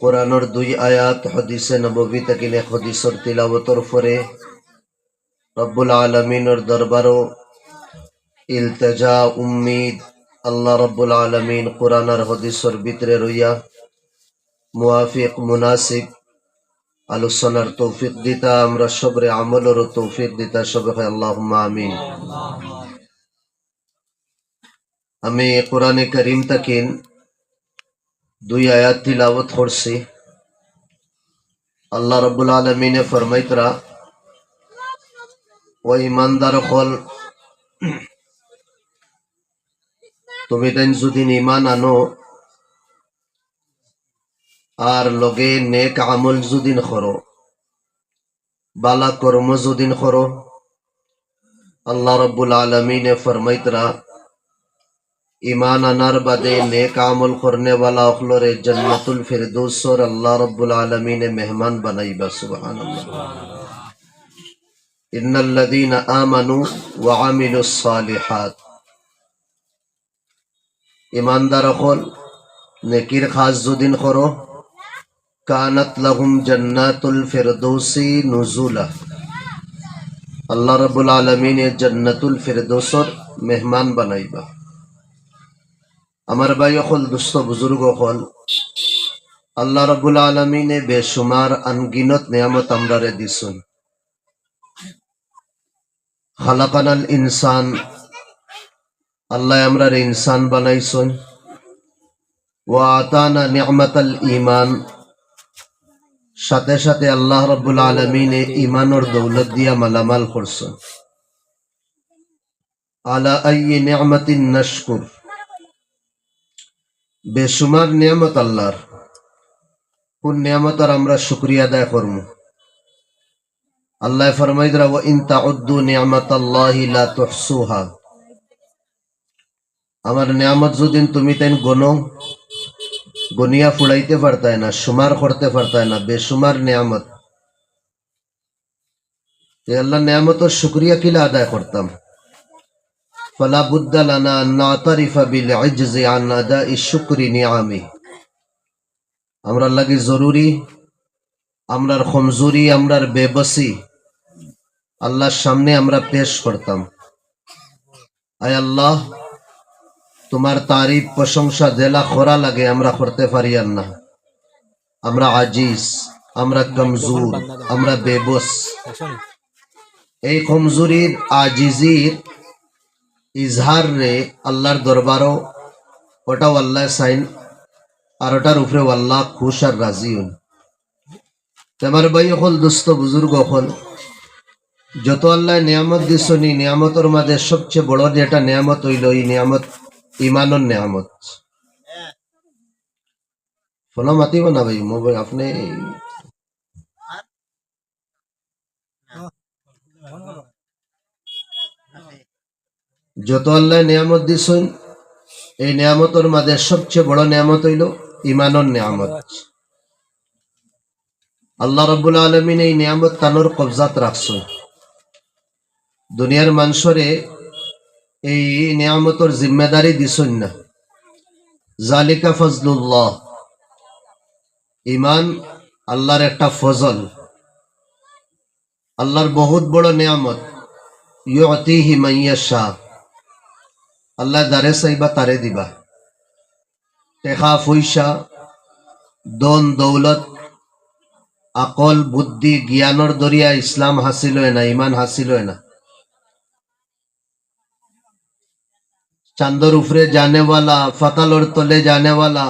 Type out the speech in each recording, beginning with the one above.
কোরআনর দুই আয়াত হদিসে নবী তাকিনে হদিসর তিলাবতর ফরে রব্বুল আলমিনর দরবারও, ইলতেজা উম্মিদ আল্লাহ রব্বুল আলমিন কোরআন আর হদিসর ভিতরে রইয়া মুয়াফিক মুনাসিব আলোচনার তৌফিক দিতা, আমরা সবরে আমলেরও তৌফিক দিতা, সবে আল্লাহ আমিন। আমি কোরআনে করিম তাকিন দুই আয়াত তিলাবত করছি। আল্লাহ রব্বুল আলমিনে ফরমাইতরা ও ইমানদার হল তুমি তাই যদি ইমান আনো, আর লগে নেক আমল যদিন করো, বালা কর্ম যদিন করো, আল্লাহ রব্বুল আলমিনে ফরমাইতরা ईमान अनार बदे नेक अमल करने वाला अखलोरे जन्नतुल फिरदौस और अल्लाह रब्बुल आलमीन ने मेहमान बनाई बा सुभान अल्लाह इन्नल लदीन आमनु व आमिलुस सालिहात ईमानदार अखल नेकिर खास जुदिन करो कानत लहुम जन्नतुल फिरदौसी नुजुला अल्लाह रब्बुल आलमीन ने जन्नतुल फिरदौस और मेहमान बनाई बा আমার ভাই অকল দুস্থ বুজুর্গ হল আল্লাহ রবুল আলমিনে বেসুমার আনগিনত নিয়ামত আমরারে দিছুন। খালাকানাল ইনসান, আল্লাহ আমরার ইনসান বানাইছুন। ও আতানা নিয়ামতাল ইমান সাথে সাথে আল্লাহ রব্বুল আলমিনে ইমানর দৌলত দিয়া মালামাল করছেন। আলা আই নিয়ামতিন নশকুর বেসুমার নিয়ামত আল্লাহর। কোন নিয়ামতার আমরা শুক্রিয়া আদায় করব? আল্লাহ ফরমাইদরা ওয়া ইন তাউদ্দু নিয়ামাতাল্লাহি লা তুহসুহা। আমার নিয়ামত যদি তুমি তাই গনো, গনিয়া ফুড়াইতে পারতায় না, সুমার করতে পারতায় না বেসুমার নিয়ামত। আল্লাহ নিয়ামতের শুক্রিয়া কিলা আদায় করতাম? فلا بد لنا أن نعترف بالعجز عن أداء الشكر نعمه আমরার লাগে জরুরি আমরার কমজোরি আমরার বেবসি আল্লাহর সামনে আমরা পেশ করতাম আয় আল্লাহ তোমার তারিফ প্রশংসা জেলা খরা লাগে আমরা করতে পারি আর না আমরা আজিজ আমরা কমজোর আমরা বেবস এই কমজোরির আজিজির ইজহার রে আল্লাহর দরবারও ওটাও আল্লাহ সাইন আর ওটার উপরে আল্লাহ খুশ আর রাজি হন তোমার ভাই হল দুস্থ বুজুর্গ হল যত আল্লাহ নিয়ামত দিছনি নিয়ামতর মাঝে সবচেয়ে বড় যেটা নিয়ামত হইল এই নিয়ামত ইমানর নিয়ামত। ফলো মাতিব না ভাই আপনি যত আল্লাহ নিয়ামত দিছেন, এই নিয়ামতের মাঝে সবচেয়ে বড় নিয়ামত হইল ইমানর নিয়ামত। আল্লাহ রব্বুল আলমিন এই নিয়ামত তানোর কবজাত রাখছেন। দুনিয়ার মানুষরে এই নিয়ামতর জিম্মেদারি দিছেন না। জালিকা ফজলুল্লাহ। ইমান আল্লাহর একটা ফজল। আল্লাহর বহুত বড় নিয়ামত। ইয়তিহি মাইয়া শাহ আল্লাহ দারে চাইবা তারে দিবা। টেকা পয়সা দন দৌলত, আকল, বুদ্ধি জ্ঞানর দরিয়া ইসলাম হাসিল হয় না, ইমান হাসিল হয় না। চান্দর উপরে জানেওয়ালা ফাতালর তলে জানেওয়ালা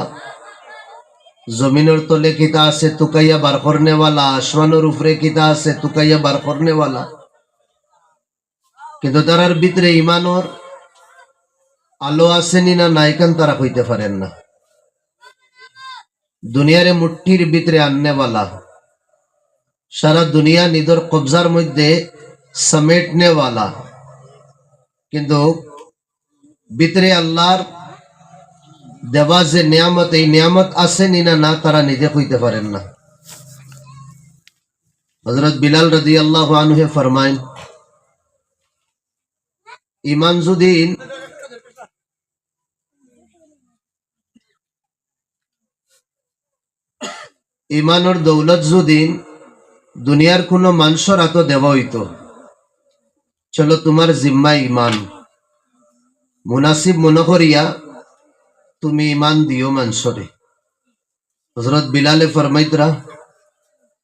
জমিনের তলে কিতা আছে তুকাইয়া বার করনেওয়ালা আসমানের উপরে কিতা আছে তুকাইয়া বার করনেওয়ালা কিন্তু তারার ভিতরে ইমানর আলো আসেনি না নাইকান তারা কইতে পারেন না। দুনিয়ারে মুঠির ভিতরে আননেওয়ালা সারা দুনিয়া নিদর কবজার মধ্যে সমেটনেওয়ালা কিন্তু ভিতরে আল্লাহর দেওয়া যে নিয়ামত, এই নিয়ামত আসেনি না না তারা নিজে কইতে পারেন না। হজরত বিলাল রদি আল্লাহ আনুহে ফরমাইন, ইমান ইমানোর দৌলত যদিন দুনিয়ার কোনো মানুষের হাত দেওয়া হইতো, চলো তোমার জিম্মা ইমান। মুনাসিব মনে করিয়া তুমি ইমান দিও মানুষরে হজরত বিলালে ফরমাইতরা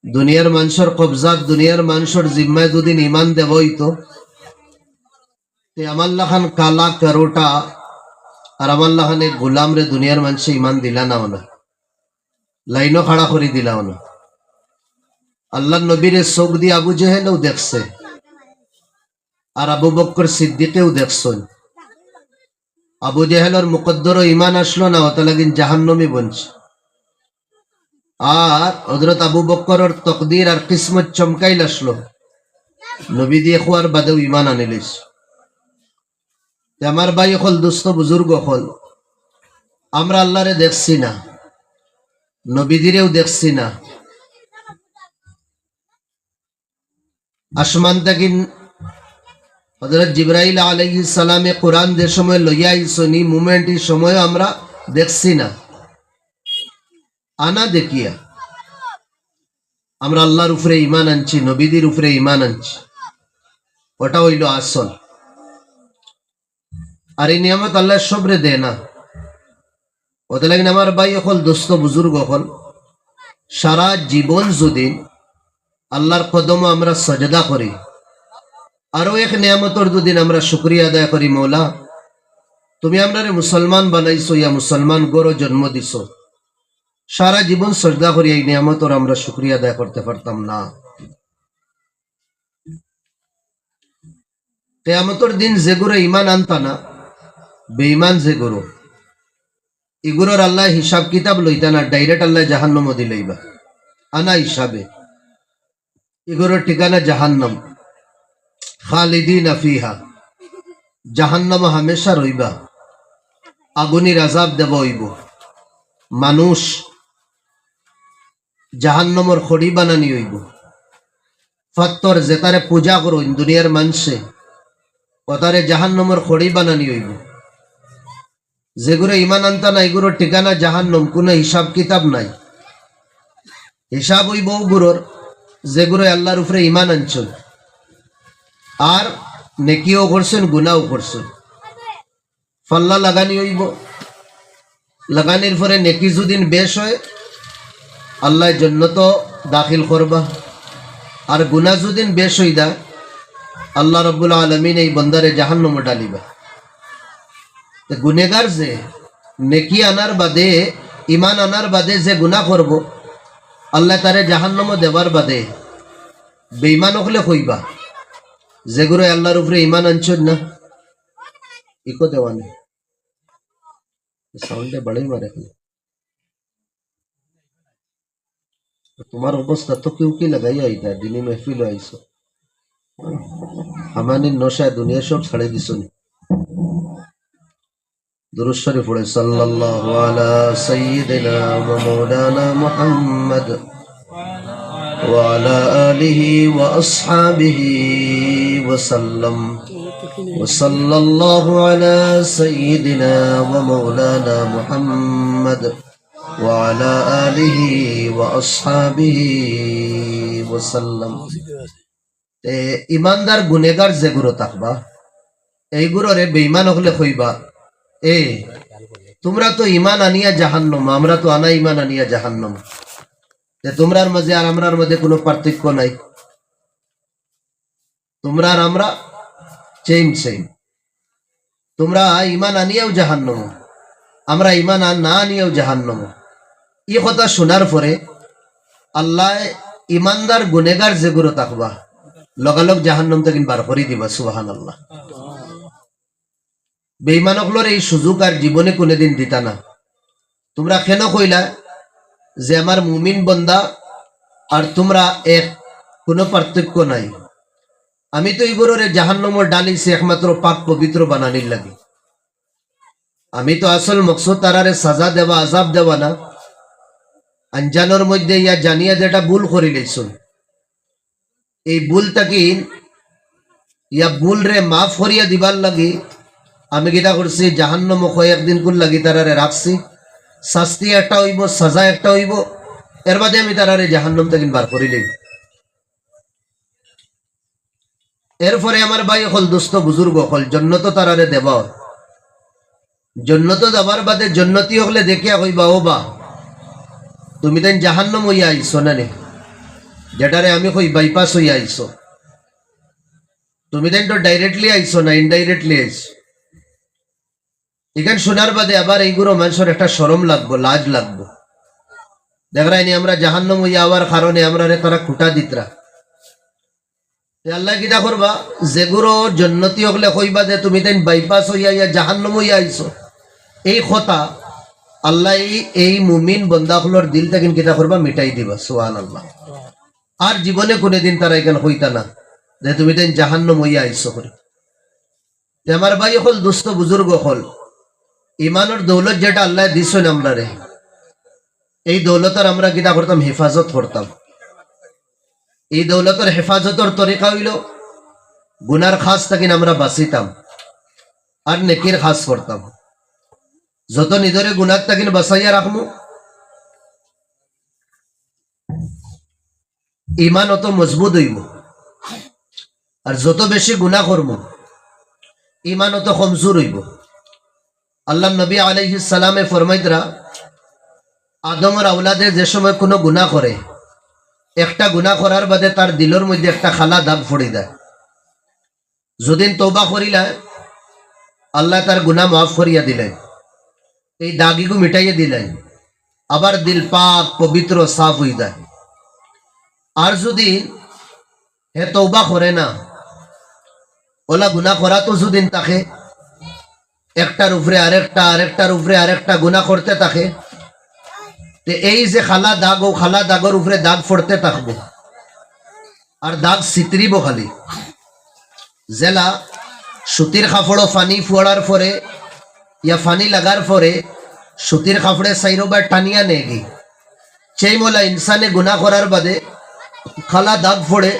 দুনিয়ার মানুষের কবজাত দুনিয়ার মানুষের জিম্মায় দুদিন ইমান দেব হইতো, তে আমার লাখান কালা কারোটা আর আমার লাখান এক গোলাম রে দুনিয়ার মানুষে ইমান দিলা না না লাইনও খাড়া করে দিলাও না আল্লাহ নবীরে চোখ দিয়ে আবু জেহেলেও দেখছে। আর আবু বক্কর সিদ্দিকেও দেখছেন। আবু জেহেলের মুকদ্দর ইমান আসলো না, অত লাগিন জাহান্নমি বনছে। আর হজরত আবু বক্করের তকদির আর কিসমত চমকাইল আসলো। নবী দিয়ে খোয়ার বাদেও ইমান আনিলিস আমার ভাই হল, দুস্থ বুজুর্গ হল। আমরা আল্লাহরে দেখছি না। নবীদিরেও দেখছি না। আসমান থেকে হজরত জিব্রাইল আলাইহি সালামে কোরআন যে সময় লইয়া আইসনি মুমেন্ট এই সময় আমরা দেখছি না। আনা দেখিয়া আমরা আল্লাহর উপরে ইমান আনছি নবীদের উপরে ইমান আনছি। ওটা হইল আসল। আর এই নিয়ামত আল্লাহ সবরে দেয় না। ওদের লাগেন আমার ভাই অকল দোস্ত বুজুর্গ অকল সারা জীবন যদি আল্লাহর কদম আমরা সজদা করি আরও এক নিয়ামতর দুদিন আমরা শুক্রিয়া আদায় করি, মৌলা। তুমি আমরা মুসলমান বানাইছো, ইয়া মুসলমান গরো, জন্ম দিছো। সারা জীবন সজদা করি, এই নিয়ামতর আমরা শুক্রিয়া আদায় করতে পারতাম না। কেয়ামতর দিন যে যেগুলো ইমান আনতা না, বেঈমান যে গুরু। এগুলোর আল্লাহ হিসাব কিতাব লইতা না, ডাইরেক্ট আল্লাহ জাহান্নম দিলেইবা আনা হিসাবে। এগুলোর ঠিকানা জাহান্নম। খালিদিন আফিহা জাহান্নম হামেশা রইবা। আগুনির আজাব দেব হইব। মানুষ জাহান্নমর খড়ি বানানি হইব। ফত্তর জেতারে পূজা করুন দুনিয়ার মানুষে কথারে জাহান্নমর খড়ি বানানি হইব। যেগুলো ইমান আনতা না এগুলোর ঠিকানা জাহান্নম, কোনো হিসাব কিতাব নাই। হিসাব হইব গুরুর যেগুলো আল্লাহর উপরে ইমান আনছেন। আর নেকিও করছেন গুনাও করছেন। ফাল্লা লাগানি হইব লাগানির পরে নেকি যদিন বেশ হয়, আল্লাহ জন্য তো দাখিল করবা। আর গুনা যদিন বেশ হইদা, আল্লাহ রব্বুল আলমিন এই বন্দারে জাহান্নম ডালিবা গুনেগার যে, নেকি আনার বাদে ইমান আনার বাদে যে গুনাহ করব, আল্লাহ তারে জাহান্নম দেবার বাদে বেইমান হলে কইবা যেগুলো আল্লাহর উপরে ইমান আনছেন না, ইকো দেওয়া নেই। সাউন্ডে বাড়াই মারে। তোমার অবস্থা তো কেউ কি লাগাই আইতা, দিনী মেহফিল আইসো আমানি নশায় দুনিয়া সব ছাড়ে দিছনি দুরুদ শরীফ পড়ে সাল্লাল্লাহু আলা সাইয়্যিদিনা ওয়া মাওলানা মুহাম্মদ وعلى آله وأصحابه وسلم وصلى الله على سيدنا ومولانا محمد وعلى آله وأصحابه وسلم এ, ইমানদার গুনেগার যেগুলো থাকবা এইগুলোরে বেইমান হলে কইবা এ, তোমরা তো ইমান আনিয়া জাহান্নম, আমরা তো আনা ইমান আনিয়া জাহান্নম। তে তোমরার মাঝে আর আমরার মধ্যে কোনো পার্থক্য নাই। তোমরা আর আমরা সেম সেম তোমরা ইমান আনিয়াও জাহান্নম, আমরা ইমান না আনিয়াও জাহান্নম। এই কথা শোনার পরে আল্লাহ ইমানদার গুনেগার যেগুলো থাকবা লগালগ জাহান্নম থেকে বার করে দিবা সুবাহান আল্লাহ বেইমানকলর এই সুযোগ আর জীবনে কোনোদিন দিতা না। তোমরা কেন কইলা যে আমার মুমিন বন্দা আর তোমরা এক, কোনো পার্থক্য নাই। আমি তো এইগুলোরে জাহান্নমর ডালিছি একমাত্র পাক পবিত্র বানানির লাগে। আমি তো আসল মকসদ তারারে সাজা দেওয়া আজাব দেওয়া না। আঞ্জানোর মধ্যে ইয়া জানিয়া যেটা ভুল করি লইছুন এই ভুলটাকে ইয়া ভুল রে মাফ করিয়া দিবার লাগি আমি কিটা করছি, জাহান্নম কয়েকদিন কোন লাগি তারারে রাখছি। শাস্তি একটা হইব, সাজা একটা হইব। এর বাদে আমি তারারে জাহান্নাম থেকে বার করিলেই এরপরে আমার ভাই হল দুস্থ বুজুর্গ, হল জন্নত তারারে দেব জন্নত যাবার বাদে জন্নতি হলে দেখিয়া কইবা, ও বা, তুমি তেন জাহান্নম হইয়া আইছো না নে? যেটারে আমি কই বাইপাস হইয়া আইছো। তুমি তেন তো ডাইরেক্টলি আইছো না ইনডাইরেক্টলি আইছো? এখান শোনার বাদে আবার এইগুলো মানুষের একটা সরম লাগবো, লাজ লাগবো। দেখরাইনি, আমরা জাহান্নম হইয়া কারণে আমরা রে তারা খুঁটা দিতরা। আল্লাহ কিতা করবা? যেগুলো জন্নতি হকলে কইবা যে তুমি তেন বাইপাস হইয়া ইয়া জাহান্নম হইয়া আইছো। এই কথা আল্লাহ এই মুমিন বন্দাগুলোর দিল থেকে কিতা করবা? মিটাই দিবা সোহান আল্লাহ আর জীবনে কোনোদিন তারা এখানে হইতা না, যে তুমি তেন জাহান্নম হইয়া আইছো করে। আমার ভাই হল, দুস্থ বুজুর্গ হল। ইমানের দৌলত যেটা আল্লাহ দিছেন আমরা রে এই দৌলতের আমরা কিতা করতাম? হেফাজত করতাম। এই দৌলতের হেফাজতের তরিকা হইল, গুনার খাস থাকি আমরা বাঁচিতাম আর নেকির খাস করতাম। যত নিজরে গুনার তাকিন বাঁচাইয়া রাখমু। ইমান অত মজবুত হইব আর যত বেশি গুণা করব ইমান অত কমজোর হইব। আল্লাহ নবী আলাইহিস সালামে ফরমাইতরা আদমর আউলাদে যে সময় কোনো গুণা করে, একটা গুণা করার বাদে তার দিলের মধ্যে একটা খালা দাগ ফড়ি দেয়। যদিন তৌবা করিলা, আল্লাহ তার গুণা মাফ করিয়া দিলেন, এই দাগিগু মিটাইয়া দিলেন, আবার দিল পাক, পবিত্র, সাফ হয়ে যায়। আর যদি হে তৌবা করে না, ওলা গুণা করা তো যদিন তাকে একটার উপরে আরেকটা, আরেকটার উপরে আরেকটা গুণা করতে থাকে। তে এই যে খালা দাগ, ও খালা দাগর উপরে দাগ ফড়তে থাকব। আর দাগ সিতরিব খালি। জেলা সুতির কাপড় ফানি ফুয়ার পরে ইয়া ফানি লাগার পরে সুতির কাপড়ে সাইরোবার টানিয়া নেগি সেই মোলা ইনসানে গুণা করার বাদে খালা দাগ ফোড়ে,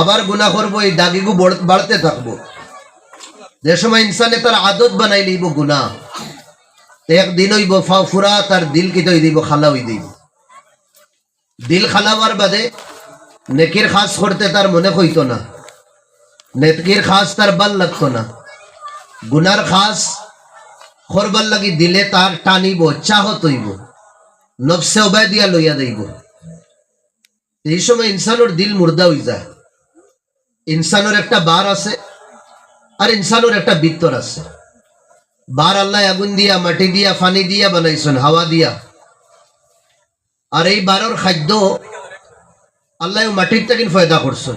আবার গুণা করব, এই দাগিগু বাড়তে থাকব। যে সময় ইনসানে তার আদত বানাই লইব গুণা একদিন হইব ফুরা, তার দিল কি তৈ দিব, খালা হই দিব। দিল খালাবার বাদে নেকির খাস করতে তার মনে হইতো না। নেকির খাস তার ভালো লাগতো না। গুনার খাস করবার লাগি দিলে তার টানিব চাহত হইব নফসে অবায় দিয়া লইয়া দেব এই সময় ইনসানোর দিল মুর্দা হয়ে যায়। ইনসানোর একটা বার আছে আর ইনসানোর একটা বিত্তর আছে। বার আল্লাহ আগুন দিয়া, মাটি দিয়া ফানি দিয়া বানাইছেন, হাওয়া দিয়া। আর এই বারর খাদ্য আল্লাহ মাটির তাকিন ফয়দা করছেন।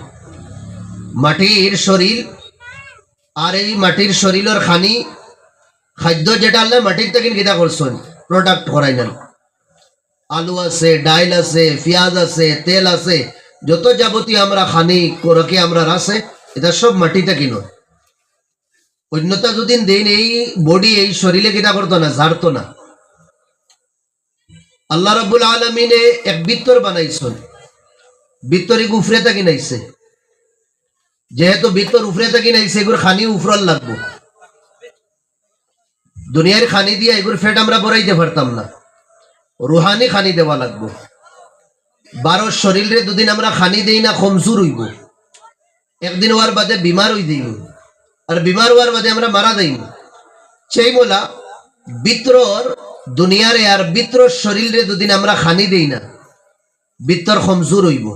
মাটির শরীর আর এই মাটির শরীরের খানি খাদ্য যেটা আল্লাহ মাটির তাকিন গীতা করছেন প্রোডাক্ট করাই নেন আলু আছে, ডাইল আছে, পেঁয়াজ আছে, তেল আছে, যত যাবতীয় আমরা খানি, করকে আমরা আছে এটা সব মাটিতে কিনো অন্যতা যদি দিন এই বডি এই শরীরে কিনা করতো না, ঝাড়তো না। আল্লাহ রব্বুল আলমিনে এক বিত্তর বানাইছেন। বিত্তরি উফরে থাকি নাইছে। যেহেতু বিত্তর উফরে থাকি নাইছে এগুলো খানি উফরল লাগবো। দুনিয়ার খানি দিয়া এগুলো ফেট আমরা বড়াইতে পারতাম না। রুহানি খানি দেওয়া লাগবো। বারো শরীরে দুদিন আমরা খানি দেই না কমজোর হইব। একদিন হওয়ার বাদে বিমার হই দিই। আর বিমার হওয়ার বাদে আমরা মারা দেই সেই মোলা বিত্রর দুনিয়ারে আর বিত্রর শরীরে দুদিন আমরা খানি দেই না। বিত্তর কমজোর হইব।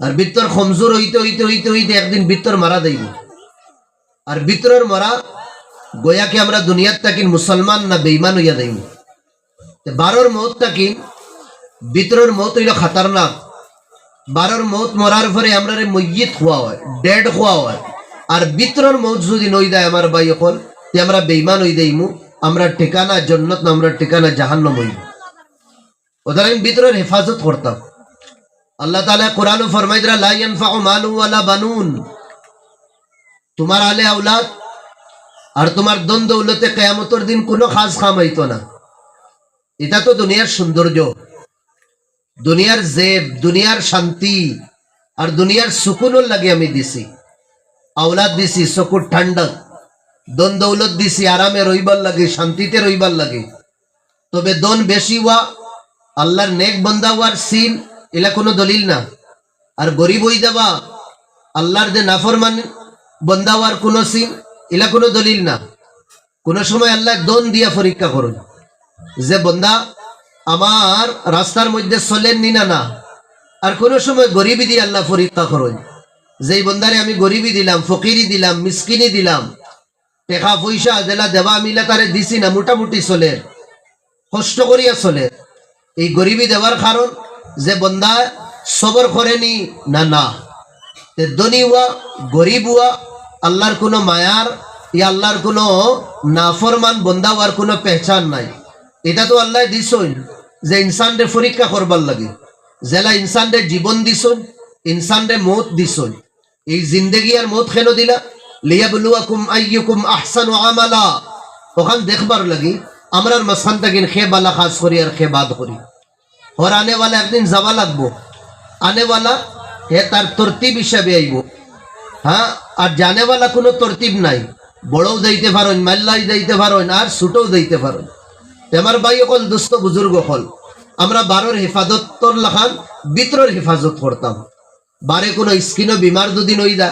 আর বিত্তর কমজোর হইতে হইতে হইতে হইতে একদিন বিত্তর মারা দেইব আর বিত্রর মরা গোয়াকে আমরা দুনিয়ার তাকিন মুসলমান না বেইমান হইয়া দেইব তে বারোর মত তাকিন বিতরর মত হইল খাতারনাক। বারোর মত মরার পরে আমরা মইয়িত খোয়া হয়, ডেড খোয়া হয়। আর বিতরর মত যদি নই দেয় আমার ভাই তে আমরা বেইমান হই দেইমু, আমরা ঠিকানা জন্নত না, আমরা ঠিকানা জাহান্নম হইব। ওদের বিতরের হেফাজত করতাম। আল্লাহ তাআলা কোরআন ফরমাইদরা লা ইয়ানফাউ মালু ওয়ালা বানুন। তোমার আলে আওলাদ আর তোমার দন দৌলতে কেয়ামতের দিন কোনো খাস খাম হইতো না। এটা তো দুনিয়ার সৌন্দর্য। দুনিয়ার জেব দুনিয়ার শান্তি আর দুনিয়ার সুকুনর লাগে আমি দিছি। আওলাদ দিছি, চকুর ঠান্ডক দন দৌলত দিছি, আরামে রইবার লাগে, শান্তিতে রইবার লাগে। তবে দন বেশি হওয়া, আল্লাহর নেক বন্দা হওয়ার সিন, এলা কোনো দলিল না। আর গরিব হয়ে যাওয়া, আল্লাহর যে নাফরমান বন্দা হওয়ার কোনো সিন, এলা কোনো দলিল না। কোনো সময় আল্লাহ দন দিয়া পরীক্ষা করুন। যে বন্দা আমার রাস্তার মধ্যে চলেন নি, না। না আর কোনো সময় গরিবই দিয়ে আল্লাহ পরীক্ষা করুন। যেই বন্দারে আমি গরিবই দিলাম ফকিরি দিলাম মিসকিনি দিলাম, টেকা পয়সা জেলা দেওয়া মিলা তারে দিছি না, মোটামুটি চলে, কষ্ট করিয়া চলে। এই গরিবি দেওয়ার কারণ যে বন্দা সবর করেনি না না। ধনী হুয়া, গরিব হুয়া, আল্লাহর কোনো মায়ার ই আল্লাহর কোনো নাফরমান বন্দা হওয়ার কোনো পেহচান নাই। এটা তো আল্লাহ দিছই যে ইনসানরে পরীক্ষা করবার লাগে। জেলা ইনসানরে জীবন দিছই ইনসানরে মত দিছই এই জিন্দেগি আর মত খেলো দিলা? লিয়াবলুয়াকুম লাগি বালা লাগবো। তার তরতিব হ্যাঁ আর কোনো নাই। বড়ও দিতে পারেন মাল্লাই দিতে পারেন আর ছোটও দিতে পারেন আমার ভাই অকল দুস্থ বুজুর্গ হল আমরা বারোর হেফাজতর লাখান, বিত্রর হেফাজত করতাম। বারে কোনো স্কিনও বিমার দুদিন হইদা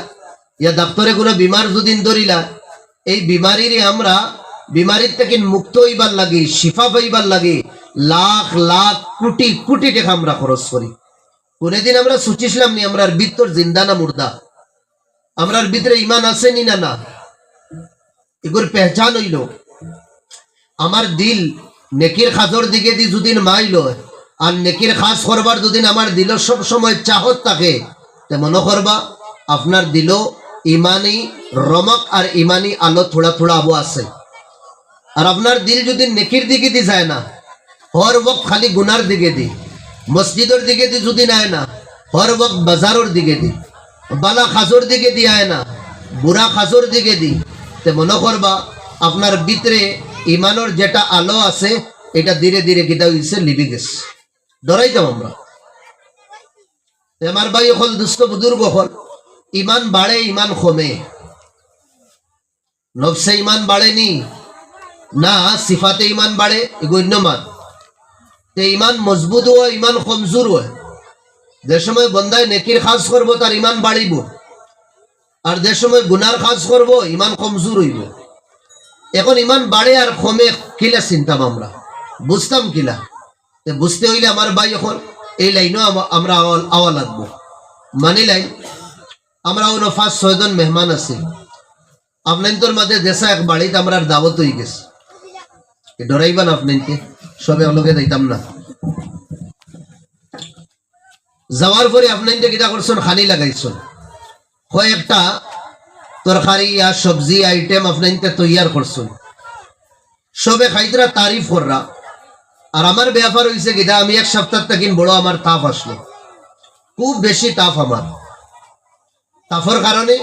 ইয়া ডাক্তরে কোনো বিমার দুদিন ধরিলা, এই বিমারিরে আমরা, বিমারির থেকে মুক্ত হইবার লাগে, শিফা পাইবার লাগি, লাখ লাখ, কোটি কোটি টাকা আমরা খরচ করি। কোনদিন আমরা সুচিছিলাম নি আমরা বিত্তর জিন্দা না মুর্দা। আমরার ভিতরে ইমান আছে নি না না? এগুর পেহচান হইল। আমার দিল নেকির খাজর দিকে দি যদিন মাইল, আর নেকির খাস করবার দুদিন আমার দিল সব সময় চাহত থাকে তে মনে করবা, আপনার দিল ইমানি রমক আর ইমানি আলো থোড়া থোড়া আবু আছে। আর আপনার দিল যদি নেকির দিকে দি যায় না, হর বক খালি গুনার দিকে দি, মসজিদের দিকে দি যদি নেয় না, হর বক বাজারের দিকে দি, বালা খাজর দিকে দি আয় না, বুড়া খাজর দিকে দি, তে মনে করবা, আপনার ভিতরে ইমানোর যেটা আলো আছে, এটা ধীরে ধীরে গীতা হইছে লিবি গেছে। ডরাইতাম আমরা। আমার ভাই হল দুস্থ বুজুর্গ হল। ইমান বাড়ে, ইমান কমে। নবসে ইমান বাড়েনি, না সিফাতে ইমান বাড়ে গণ্যমান তে ইমান মজবুত হয়, ইমান কমজোর হয়। যে সময় বন্দায় নেকির খাস করব, তার ইমান বাড়িব। আর যে সময় গুনার কাজ করব, ইমান কমজোর হইব। এখন ইমান বাড়ে আর কমে, কিলা চিন্তাম আমরা বুঝতাম কিলা? বুঝতে হইলে আমার ভাই এখন এই লাইনও আম- আমরা আওয়া- লাগবো। মানি লাইন আমরা অন্য পাঁচ ছয়জন মেহমান আছি। আপনার মাঝে দেশা এক বাড়িতে আমরা দাওয়াত হয়ে গেছে। ডরাইবান আপনাকে সবে অলগে যাইতাম না। যাওয়ার পরে আপনাকে কিটা করছেন খানি লাগাইছেন। কয়েকটা তরকারি আর সবজি আইটেম আপনাকে তৈয়ার করছেন। সবে খাইতরা তারিফ কররা। আর আমার ব্যাপার হয়েছে কিটা আমি এক সপ্তাহ থেকে বড় আমার তাপ আসলো। খুব বেশি তাপ আমার। তাপর কারণে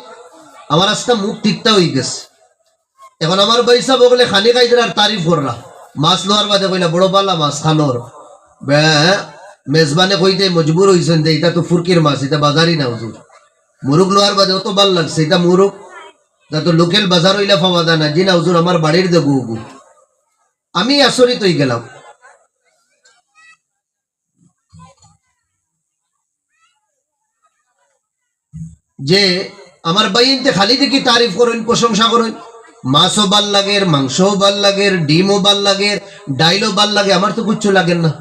আমার আজকে মুখ ঠিকটা হয়ে গেছে। এখন আমার পয়সা বগলে খানি খাইতে আর তারিফ করলা। মাছ লোয়ার বাদে কইলা, বড় পাল্লা মাছ খানোর মেজবানে কইতে, মজবুর হইছেন যে এটা তো ফুরকির মাছ, এটা বাজারই না, হুজুর। মুরুগ লোয়ার বাদে অত ভালো লাগছে, এটা মুরুগ এটা তো লোকেল বাজার হইলা পাওয়া যায় না। জি না, হুজুর, আমার বাড়ির দে গু গু আমি আচরিত হয়ে গেলাম। যে আমার বাইনতে খালি দেখি তারিফ করেন, প্রশংসা করেন। মাছও ভালো লাগে, মাংসও ভালো লাগে, ডিমও ভালো লাগে, ডাইলও ভালো লাগে, আমার তো কিচ্ছু লাগেন না।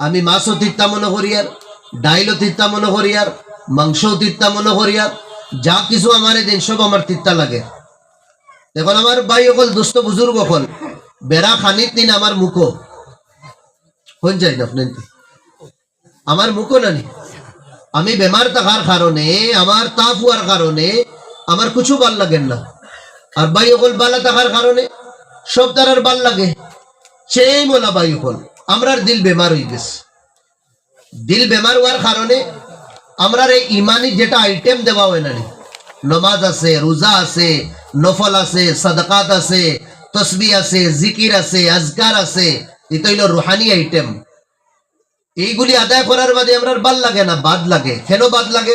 আমি মাছও তিত্তা মনে করি আর, ডাইলও তিত্তা মনে করি আর, মাংসও তিত্তা মনে করি আর, যা কিছু আমার দিন সব আমার তিত্তা লাগে। এখন আমার ভাই অকল দুস্থ বুজুর্গ অকল, বেড়া খানিত নিন আমার মুখো। হন যায় না আপনার আমার মুখো নানি আমি বেমার থাকার কারণে, আমার তাপ হওয়ার কারণে, আমার কিছু ভালো লাগেন না। আর বাই বালা থাকার কারণে, সব তারার ভালো লাগে। সেই মোলা বাই অকল আমরার দিল বেমার হয়ে গেছে। দিল বেমার হওয়ার কারণে, আমরার এই ইমানি যেটা আইটেম দেওয়া হয় না নমাজ আছে, রোজা আছে, নফল আছে, সাদাকাত আছে, তসবি আছে, জিকির আছে, আজকার আছে, এটা হইল রুহানি আইটেম এইগুলি আদায় করার বাদে আমরা বাদ লাগে না, বাদ লাগে। কেন বাদ লাগে?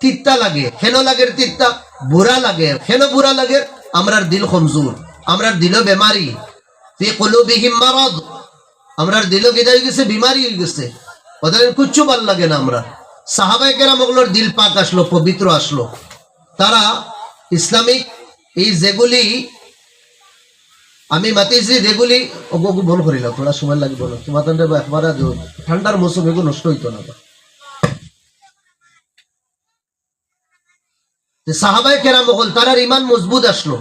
তিত্তা লাগে। কেন লাগে তিত্তা? বুড়া লাগে। কেন বুড়া লাগে? আমরার দিল কমজোর। আমরার দিল বেমারি। ফি কুলুবিহিম মারাদ। আমরা দিল কেটে হয়ে গেছে, বিমারি হয়ে গেছে। ওদের কিচ্ছু ভালো লাগে না আমরা। সাহাবাই কেরাম ওগুলোর দিল পাক আসলো, পবিত্র আসলো। তারা ইসলামিক এই যেগুলি আমি মাতিছি যেগুলি ওগো বল করিলাম থোড়া সময় লাগবে না? তোমার একবার ঠান্ডার মৌসুম এগুলো নষ্ট হইতো না সাহাবাই কেরাম হল তারার ইমান মজবুত আসলো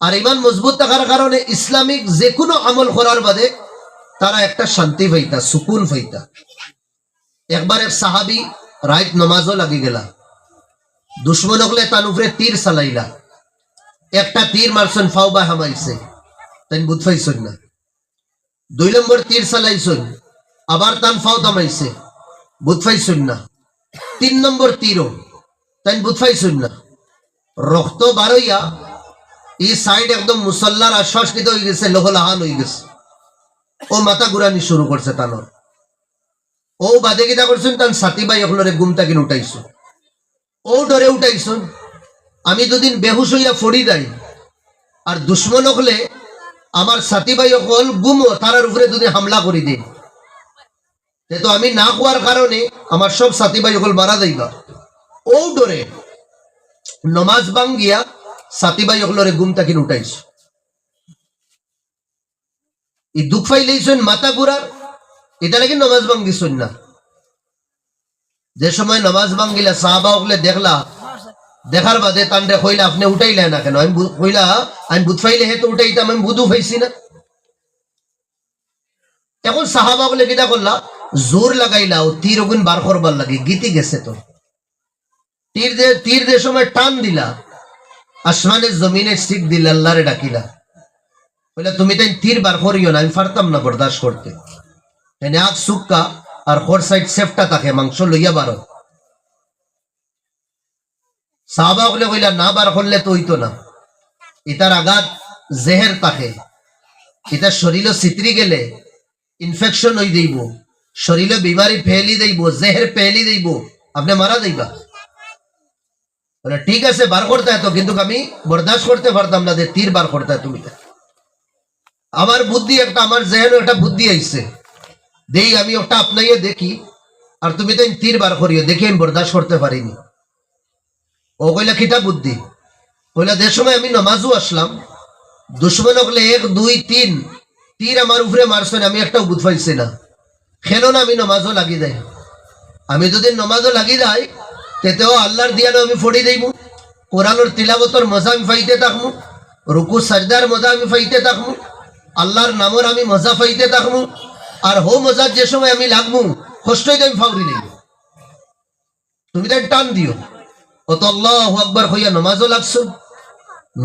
আর ইমান মজবুত থাকার কারণে ইসলামিক যে কোনো আমল করার বাদে তারা একটা শান্তি পাইতা সুকুন পাইতা একবার এক সাহাবি রাইত নমাজও লাগি গেলা। দুশ্মন হকলে তার উপরে তীর চালাইলা। একটা তীর মারছেন, ফাও বা হামাইছে তাই বুধ পাইছেন না। দুই নম্বর তীর চালাইছেন, আবার তান ফাও থামাইছে বুধ পাইছেন না। তিন নম্বর তীরও তাই বুধ পাইছেন না। রক্ত বারইয়া, এই সাইড একদম মুসল্লার আশ্বাসিত হয়ে গেছে লোহলাহান হয়ে গেছে। ও মাথা ঘুরানি শুরু করছে তানোর। ও বাদে কিতা করছেন, তান সাথী ভাই গুমটা কিনে উঠাইছো ও ডরে উঠাইছুন আমি দুদিন বেহুশ হইয়া ফড়ি দেয় আর দুশ্মন হলে আমার সাথী ভাই অকল গুমো, তারার উপরে দুদিন হামলা করি দেয় তো আমি না হওয়ার কারণে আমার সব সাথী ভাই অকল মারা যাইবা। ও ডরে নমাজ বাঙ্গিয়া সাথী ভাই অকলরে গুমটা কিনে উঠাইছো। এই দুঃখ ফাইলেইছেন মাথা ঘুরার এটা নাকি নমাজ ভাঙ্গিছেন না? যে সময় নমাজ ভাঙ্গিলা সাহাবা হকলে দেখলা দেখার বাদে তান্ডে কইলা, আপনি উঠাইলে না কেন? আমি কইলা, আমি বুধ ফাইলে হে তো উঠাইতাম, আমি বুধু ফাইছি না। এখন সাহাবা বলে কিটা করলা? জোর লাগাইলা, ও তীর ওগুন বার করবার লাগে, গীতি গেছে তো। তীর দে তীর দে সময় টান দিলা, আসমানের জমিনে শিখ দিলা, আল্লাহরে ডাকিলা। বলে তুমি তাই তীর বার করিও না, আমি পারতাম না বরদাস্ত করতে। এনে আগ সুক্কা আর খোর সাইড সেফটা থাকে মাংস লইয়া বারো। সাহাবা বলে কইলা, না বার করলে তো হইতো না। ইতার আঘাত জেহের থাকে ইতার শরীর চিত্রি গেলে ইনফেকশন হয়ে যাইব শরীরে বিমারি ফেলি দেইব, জেহের ফেলি দেইব। আপনি মারা যাইবা। বলে, ঠিক আছে, বার করতে তো, কিন্তু আমি বরদাস্ত করতে পারতাম না যে তীর বার করতে তুমি আমার বুদ্ধি একটা, আমার জেহেন একটা বুদ্ধি আইছে। দেই, আমি ওটা আপনাইয়ে দেখি। আর তুমি তো তীর বার করিও, দেখি আমি বরদাস্ত করতে পারিনি। ও কইলা খিতা বুদ্ধি? কইলা, যে সময় আমি নমাজও আসলাম, দুশ্মন হকলে এক, দুই, তিন, তীর আমার উপরে মারছেন আমি একটা বুধ পাইছি না। খেলো না, আমি নমাজও লাগি দেয় আমি যদি নমাজও লাগি দেয় তেতেও আল্লাহর দিয়ানো আমি ফড়ি দেইব কোরআনোর তিলাবতর মজা আমি ফাইতে থাকমু। রুকু, সাজদার মজা আমি ফাইতে থাকমু। আল্লাহর নামর আমি মজা ফাইতে থাকমু। আর হো মজার যে সময় আমি লাগমু, কষ্টই আমি ফাউরি নেই। তুমি তাই টান দিও। ও তো আল্লাহ আকবর হইয়া নমাজও লাগছো।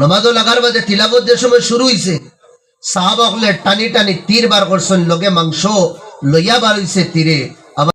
নমাজও লাগার বাদে তিলাবত যে সময় শুরু হইছে সাহাবকলে টানি টানি তীর বার করছেন, লগে মাংস লইয়া বার হইছে তীরে।